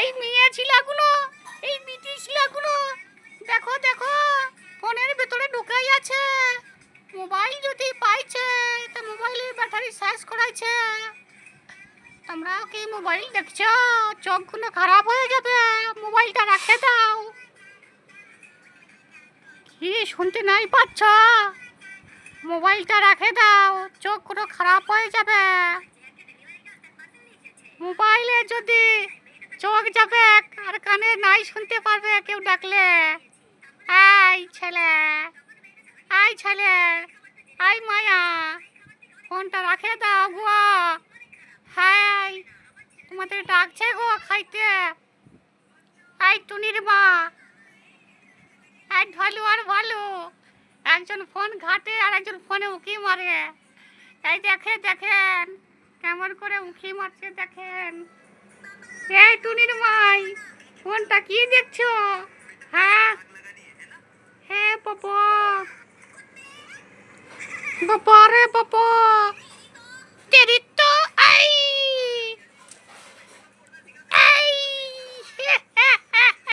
এই মেয়ে ছিলাগুলো এই মিটি ছিলাগুলো দেখো দেখো, ফোনের ভেতরে ঢুকাই আছে। মোবাইল যদি পাইছে, তা মোবাইলের ব্যাটারি শেষ করাইছে। তোমরা কি মোবাইল দেখছ? চোখগুলো খারাপ হয়ে যাবে। মোবাইলটা রাখে দাও। কি শুনতে নাই পাচ্ছ? মোবাইলটা রাখে দাও চোখগুলো খারাপ হয়ে যাবে। মোবাইলে যদি চোখ যাবে, আর কানে নাই শুনতে পারবে কেউ ডাকলে। আই ছেলে আই ছেলে আই মায়া, ফোনটা রাখে দাও গো হাই তোমাদের ডাকছে গো খাইতে। আই টুনির মা এক ঢালু আর ভালো। একজন ফোন ঘাটে আর একজন ফোনে উঁকি মারে। এই দেখে দেখেন, কেমন করে উঁকি মারছে দেখেন। এই টুনির মাই ফোনটা কি দেখছ? হ্যাঁ? হ্যাঁ পাপা। বাবা রে বাবা